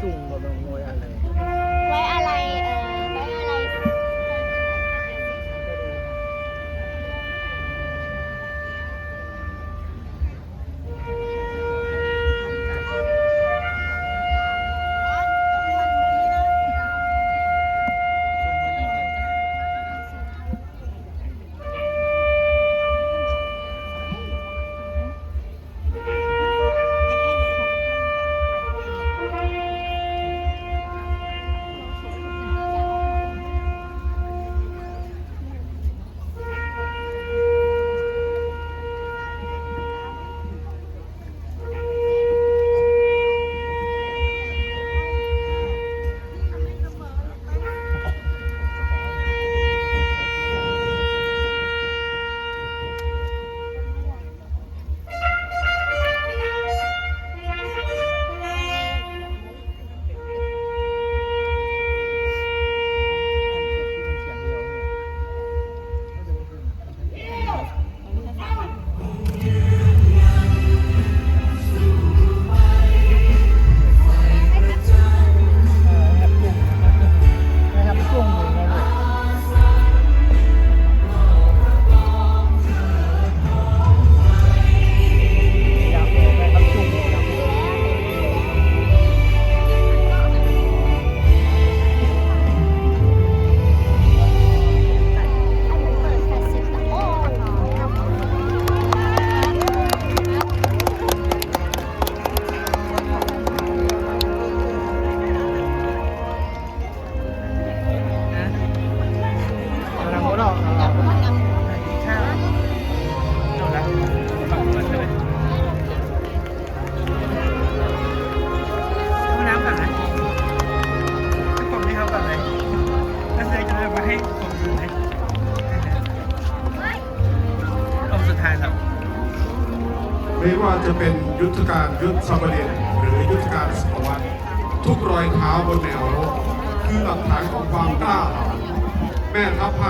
中了的话 ว่าจะเป็นยุทธการยุทธสมบดินหรือยุทธการสวัสดทุกรอยเท้าบนแนวรบคือหลักฐานของความกล้าหาญแม่ทัพภาค